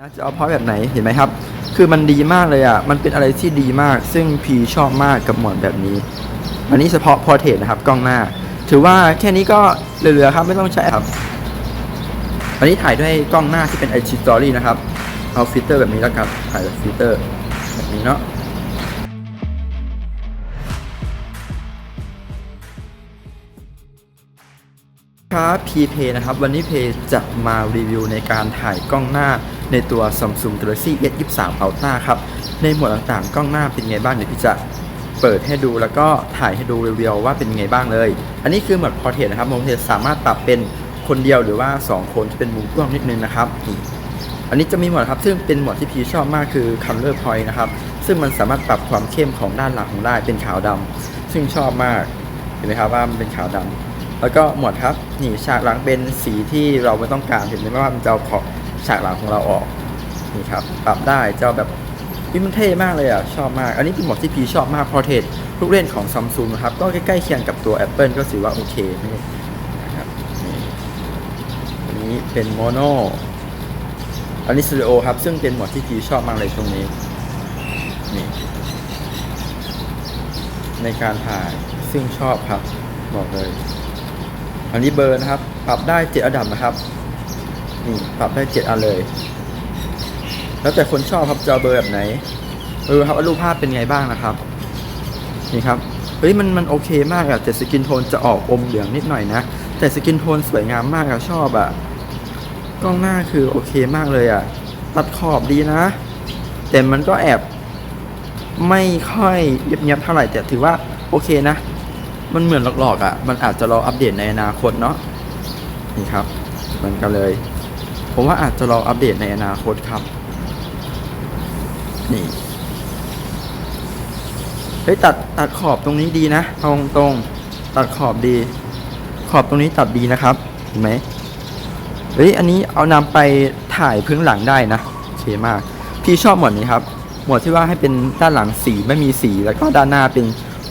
นะจะเอาพอยแบบไหนเห็นไหมครับ คือมันดีมากเลยอะ มันเป็นอะไรที่ดีมาก ซึ่งพีชอบมากกับหมวดแบบนี้ อันนี้เฉพาะพอเทสนะครับ กล้องหน้า ถือว่าแค่นี้ก็เหลือๆครับ ไม่ต้องใช้ครับ อันนี้ถ่ายด้วยกล้องหน้าที่เป็น IG Story นะครับ เอาฟิลเตอร์แบบนี้แล้วกันถ่ายแบบฟิลเตอร์แบบนี้เนาะครับพีเพนะครับ วันนี้เพจะมารีวิวในการถ่ายกล้องหน้า ในตัว Samsung Galaxy S23 Ultra ครับ ในหมวดต่างๆ กล้องหน้าเป็นไงบ้างเดี๋ยวพี่จะเปิดให้ดูแล้วก็ถ่ายให้ดูรีวิวว่าเป็นไงบ้างเลย อันนี้คือหมวด Portrait นะครับ Portrait สามารถปรับเป็นคนเดียวหรือว่า 2 คนที่เป็นมุมกล้องนิดนึงนะครับ อันนี้จะมีหมวดครับซึ่งเป็นหมวดที่พีชอบมากคือ Color Point นะครับ ซึ่งมันสามารถปรับความเข้มของด้านหลังของได้เป็นขาวดำซึ่งชอบมากเห็นไหมครับว่ามันเป็นขาวดำแล้วก็หมวดครับนี่ฉากหลังเป็นสีที่เราไม่ต้องการเห็นไหมว่ามันจะเอาขอบ ฉากหลังของเราออกนี่ครับปรับได้จะเอาแบบพี่มันเท่มากเลยอะชอบมาก อันนี้เป็นหมวดที่พีชอบมากพอเทสลูกเล่นของซัมซุงนะครับ ก็ใกล้ๆเคียงกับตัว Apple ก็ถือว่าโอเคนะครับนี่อันนี้เป็นโมโนอันนี้สตูดิโอครับ ซึ่งเป็นหมวดที่พีชอบมากเลยตรงนี้นี่ในการถ่ายซึ่งชอบครับ บอกเลย อันนี้เบอร์นะครับ ปรับได้เจ็ดระดับนะครับ นี่ปรับได้เจ็ดอันเลย แล้วแต่คนชอบครับจอเบอร์แบบไหน เออครับรูปภาพเป็นไงบ้างนะครับ นี่ครับ เฮ้ยมันมันโอเคมากอะแต่สกินโทนจะออกอมเหลืองนิดหน่อยนะ แต่สกินโทนสวยงามมากอะชอบอะกล้องหน้าคือโอเคมากเลยอะตัดขอบดีนะ แต่มันก็แอบไม่ค่อยเงียบๆเท่าไหร่แต่ถือว่าโอเคนะ มันเหมือนหลอกๆอะ่ะ มันอาจจะรออัปเดตในอนาคตเนาะนี่ครับมือนกันเลย ผมว่าอาจจะรออัปเดตในอนาคตครับ นี่เฮ้ยตัดตัดขอบตรงนี้ดีนะตรงตรงตัดขอบดี ขอบตรงนี้ตัดดีนะครับเห็นไหมเฮ้ยอันนี้เอานำไปถ่ายพื้นหลังได้นะโอเคมากพี่ชอบหมวดนี้ครับ หมวดที่ว่าให้เป็นด้านหลังสีไม่มีสี แล้วก็ด้านหน้าเป็น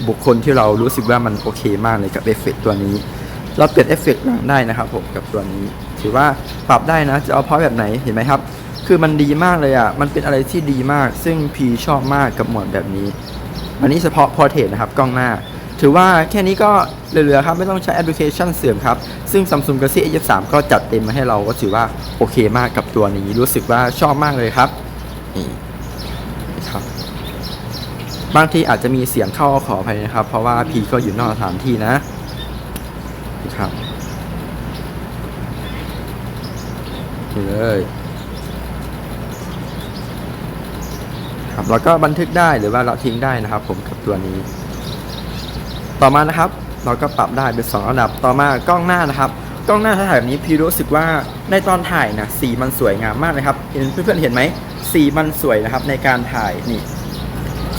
บุคคลที่เรารู้สึกว่ามันโอเคมากเลยกับเอฟเฟกต์ตัวนี้ เราเปลี่ยนเอฟเฟกต์หลังได้นะครับผมกับตัวนี้ ถือว่าปรับได้นะจะเอาพอยแบบไหนเห็นไหมครับ คือมันดีมากเลยอะมันเป็นอะไรที่ดีมาก ซึ่งพีชอบมากกับหมวดแบบนี้ อันนี้เฉพาะพอเทสนะครับกล้องหน้า ถือว่าแค่นี้ก็เหลือๆครับไม่ต้องใช้แอปพลิเคชันเสริมครับซึ่ง Samsung Galaxy S23 ก็จัดเต็มมาให้เราก็ถือว่าโอเคมากกับตัวนี้รู้สึกว่าชอบมากเลยครับนี่นะครับบางทีอาจจะมีเสียงเข้าขออภัยนะครับ เพราะว่าพีก็อยู่นอกสถานที่นะ ครับนี่เลยครับแล้วก็บันทึกได้หรือว่าเราทิ้งได้นะครับ ผมกับตัวนี้ ต่อมานะครับ เราก็ปรับได้เป็น2ระดับต่อมากล้องหน้านะครับ กล้องหน้าถ้าถ่ายแบบนี้พี่รู้สึกว่าในตอนถ่ายนะสีมันสวยงามมากนะครับเห็นเพื่อนๆเห็นไหมสีมันสวยนะครับในการถ่ายนี่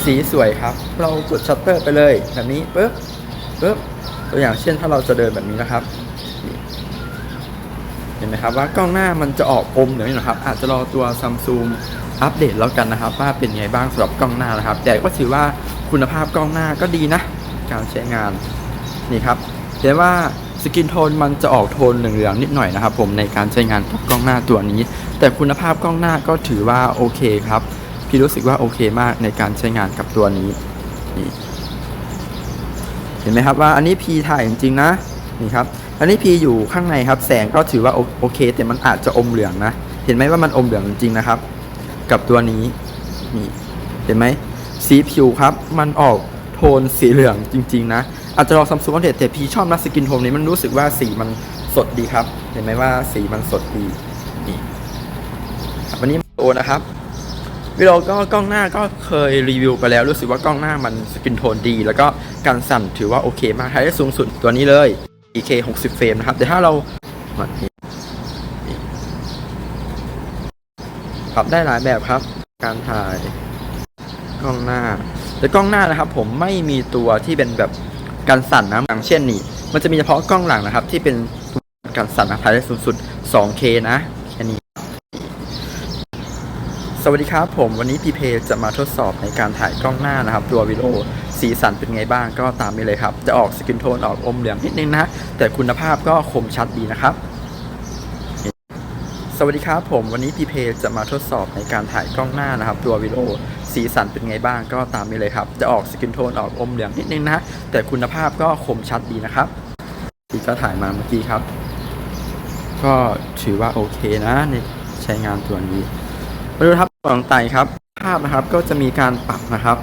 สีสวยครับ เรากดชัตเตอร์ไปเลยแบบนี้ปึ๊บปึ๊บ ตัวอย่างเช่นถ้าเราจะเดินแบบนี้นะครับ เห็นไหมครับว่ากล้องหน้ามันจะออกอมเหลืองอยู่นะครับ อาจจะรอตัวซัมซุงอัปเดตแล้วกันนะครับ ว่าเป็นไงบ้างสำหรับกล้องหน้านะครับ แต่ก็ถือว่าคุณภาพกล้องหน้าก็ดีนะ การใช้งานนี่ครับแต่ว่าสกินโทนมันจะออกโทนเหลืองๆนิดหน่อยนะครับ ผมในการใช้งานกับกล้องหน้าตัวนี้ แต่คุณภาพกล้องหน้าก็ถือว่าโอเคครับ พี่รู้สึกว่าโอเคมากในการใช้งานกับตัวนี้นี่ ห็นไหมครับว่าอันนี้พีถ่ายจริงๆนะนี่ครับอันนี้พีอยู่ข้างในครับ แสงก็ถือว่าโอเค แต่มันอาจจะอมเหลืองนะ เห็นไหมว่ามันอมเหลืองจริงๆนะครับ กับตัวนี้นี่เห็นไหมสีผิวครับ มันออกโทนสีเหลืองจริง ๆ นะ อาจจะรองซัมซุงอัปเดตแต่พีชอบนะสกินโทนนี้มันรู้สึกว่าสีมันสดดีครับ เห็นไหมว่าสีมันสดดีนี่วันนี้โอนะครับ วิดีโอก็กล้องหน้าก็เคยรีวิวไปแล้วรู้สึกว่ากล้องหน้ามันสกินโทนดี แล้วก็การสั่นถือว่าโอเคมากถ่ายได้สูงสุดตัวนี้เลย 4K 60 เฟรมนะครับ แต่ถ้าเราปรับได้หลายแบบครับ การถ่ายกล้องหน้า แต่กล้องหน้านะครับ ผมไม่มีตัวที่เป็นแบบการสั่นนะอย่างเช่นนี่ มันจะมีเฉพาะกล้องหลังนะครับ ที่เป็นการสั่นนะถ่ายได้สูงสุด 2K นะ สวัสดีครับผมวันนี้พีเพจะมาทดสอบในการถ่ายกล้องหน้านะครับ ตัววิดีโอสีสันเป็นไงบ้างก็ตามนี้เลยครับ จะออกสกินโทนออกอมเหลืองนิดนึงนะ แต่คุณภาพก็คมชัดดีนะครับ สวัสดีครับผมวันนี้พีเพจะมาทดสอบในการถ่ายกล้องหน้านะครับ ตัววิดีโอสีสันเป็นไงบ้างก็ตามนี้เลยครับ จะออกสกินโทนออกอมเหลืองนิดนึงนะ แต่คุณภาพก็คมชัดดีนะครับที่ก็ถ่ายมาเมื่อกี้ครับ ก็ถือว่าโอเคนะในใช้งานตัวนี้มาดูครับ ฝั่งไต่ครับ ภาพนะครับก็จะมีการปรับนะครับ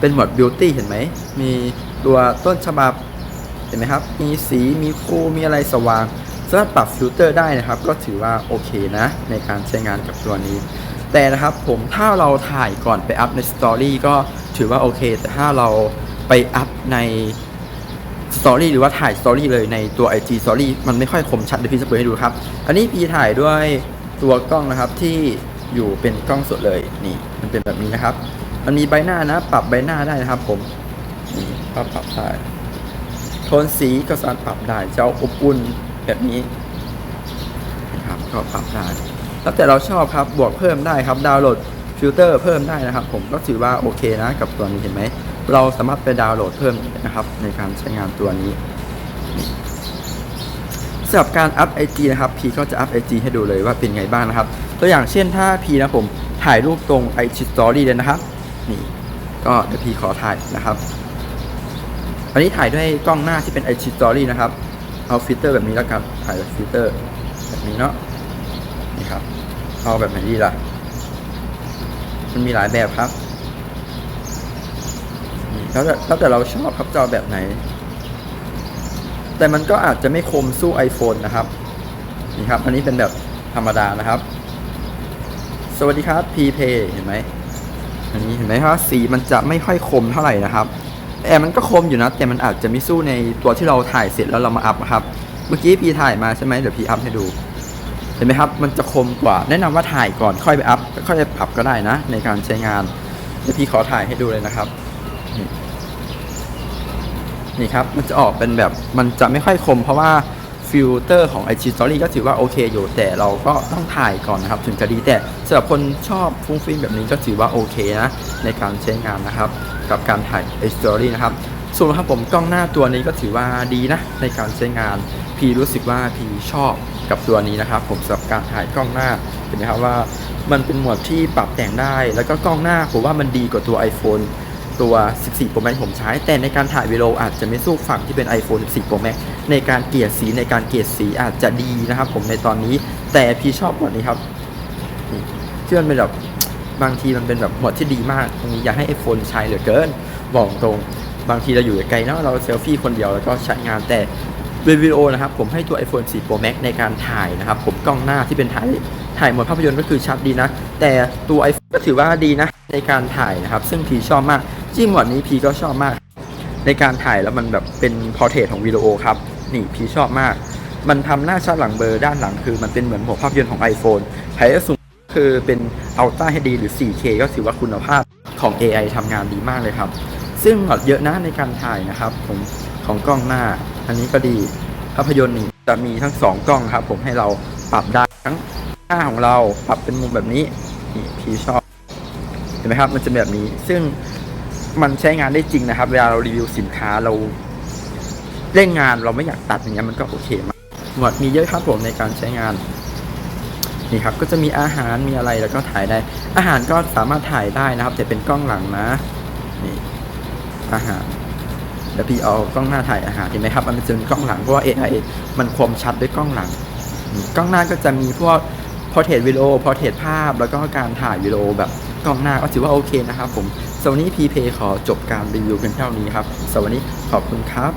เป็นโหมด beauty เห็นไหม มีตัวต้นฉบับ เห็นไหมครับ มีสีมีคูมีอะไรสว่างสามารถปรับฟิลเตอร์ได้นะครับ ก็ถือว่าโอเคนะ ในการใช้งานกับตัวนี้ แต่นะครับผมถ้าเราถ่ายก่อนไปอัพในสตอรี่ก็ถือว่าโอเค แต่ถ้าเราไปอัพในสตอรี่หรือว่าถ่ายสตอรี่เลยในตัว IG Story มันไม่ค่อยคมชัดเดี๋ยวพี่จะเปิดให้ดูครับ อันนี้พี่ถ่ายด้วยตัวกล้องนะครับที่ อยู่เป็นกล้องสดเลยนี่มันเป็นแบบนี้นะครับ มันมีใบหน้านะ ปรับใบหน้าได้นะครับ ผมนี่ก็ปรับได้โทนสีก็สามารถปรับได้จะอาอบอุ่นแบบนี้นะครับก็ปรับได้แล้วแต่เราชอบครับบวกเพิ่มได้ครับดาวน์โหลดฟิลเตอร์เพิ่มได้นะครับ ผมก็ถือว่าโอเคนะ กับตัวนี้เห็นไหมเราสามารถไปดาวน์โหลดเพิ่มนะครับ ในการใช้งานตัวนี้สำหรับการอัพ IG นะครับ พีก็จะอัพ IG ให้ดูเลยว่าเป็นไงบ้างนะครับ ตัวอย่างเช่นถ้าพีนะผมถ่ายรูปตรง IG Story เลยนะครับ นี่ก็เดี๋ยวพีขอถ่ายนะครับอันนี้ถ่ายด้วยกล้องหน้าที่เป็น IG Story นะครับ เอาฟิลเตอร์แบบนี้แล้วกันถ่ายแบบฟิลเตอร์แบบนี้เนาะนี่ครับเอาแบบไหนดีล่ะ มันมีหลายแบบครับแล้วแต่แล้วแต่เราชอบครับจะเอาแบบไหน แต่มันก็อาจจะไม่คมสู้ iPhone นะครับ นี่ครับ อันนี้เป็นแบบธรรมดานะครับ สวัสดีครับ p p a y เห็นไหมอันนี้เห็นไหมครับสีมันจะไม่ค่อยคมเท่าไหร่นะครับแต่มันก็คมอยู่นะ แต่มันอาจจะไม่สู้ในตัวที่เราถ่ายเสร็จแล้วเรามาอัพนะครับ เมื่อกี้พีถ่ายมาใช่ไหมเดี๋ยวพีอัพให้ดู เห็นไหมครับ มันจะคมกว่า แนะนำว่าถ่ายก่อนค่อยไปอัพค่อยไปปรับก็ได้นะ ในการใช้งาน เดี๋ยวพีขอถ่ายให้ดูเลยนะครับ นี่ครับ มันจะออกเป็นแบบ มันจะไม่ค่อยคม เพราะว่า ฟิลเตอร์ของ IG Story ก็ถือว่าโอเคอยู่ แต่เราก็ต้องถ่ายก่อนนะครับ ถึงจะดีแต่สำหรับคนชอบฟุ้งฟิ้งแบบนี้ก็ถือว่าโอเคนะในการใช้งานนะครับ กับการถ่าย IG Story นะครับส่วนครับผมกล้องหน้าตัวนี้ก็ถือว่าดีนะในการใช้งาน พี่รู้สึกว่าพี่ชอบกับตัวนี้นะครับ ผมสำหรับการถ่ายกล้องหน้าเห็นไหมครับว่ามันเป็นโหมดที่ปรับแต่งได้ แล้วก็กล้องหน้าผมว่ามันดีกว่าตัว iPhone ตัว 14 Pro Max ผมใช้ แต่ในการถ่ายวิดีโออาจจะไม่สู้ฝั่งที่เป็น iPhone 14 Pro Max ในการเกลี่ยสีในการเกลี่ยสีอาจจะดีนะครับผมในตอนนี้แต่พี่ชอบหมดนี้ครับที่มันเป็นแบบบางทีมันเป็นแบบหมดที่ดีมากตรงนี้อยากให้ iPhone ใช้เหลือเกิน บอกตรงบางทีเราอยู่ไกลเนาะเราเซลฟี่คนเดียวแล้วก็ใช้งานแต่เวิดีโอนะครับผมให้ตัว iPhone 4 Pro Max ในการถ่ายนะครับ ผมกล้องหน้าที่เป็นถ่ายถ่ายหมดภาพยนตร์ก็คือชัดดีนะ แต่ตัว iPhone ก็ถือว่าดีนะในการถ่ายนะครับ ซึ่งพีชอบมาก จริงหมดนี้พีก็ชอบมาก ในการถ่ายแล้วมันแบบเป็นพอร์เทรตของวิดีโอครับ นี่พีชอบมาก มันทำหน้าชัดหลังเบอร์ด้านหลังคือมันเป็นเหมือนหัวภาพยนตร์ของ iPhone ไฮเออร์ซูมคือเป็น Ultra HD หรือ 4K ก็ถือว่าคุณภาพของ AI ทำงานดีมากเลยครับ ซึ่งหลอดเยอะนะในการถ่ายนะครับผมของกล้องหน้า อันนี้ก็ดีภาพยนตร์นี่จะมีทั้งสองกล้องครับ ผมให้เราปรับได้ทั้งหน้าของเราปรับเป็นมุมแบบนี้นี่พีชอบเห็นไหมครับ มันจะแบบนี้ ซึ่ง มันใช้งานได้จริงนะครับ เวลาเรารีวิวสินค้าเราเล่นงานเราไม่อยากตัดอย่างเงี้ยมันก็โอเคมากหมวดมีเยอะครับผมในการใช้งานนี่ครับก็จะมีอาหารมีอะไรแล้วก็ถ่ายได้ อาหารก็สามารถถ่ายได้นะครับ แต่เป็นกล้องหลังนะนี่อาหารเดี๋ยวพี่เอากล้องหน้าถ่ายอาหารเห็นไหมครับมันจะเป็นกล้องหลังเพราะว่า AI มันคมชัดด้วยกล้องหลัง กล้องหน้าก็จะมีพวกพอเทรตวิดีโอพอเทรตภาพ แล้วก็การถ่ายวิดีโอแบบกล้องหน้าก็ถือว่าโอเคนะครับผม สวันนี้พีเพขอจบการรีวิวเพียงเท่านี้ครับสำหรับวันนี้ขอบคุณครับ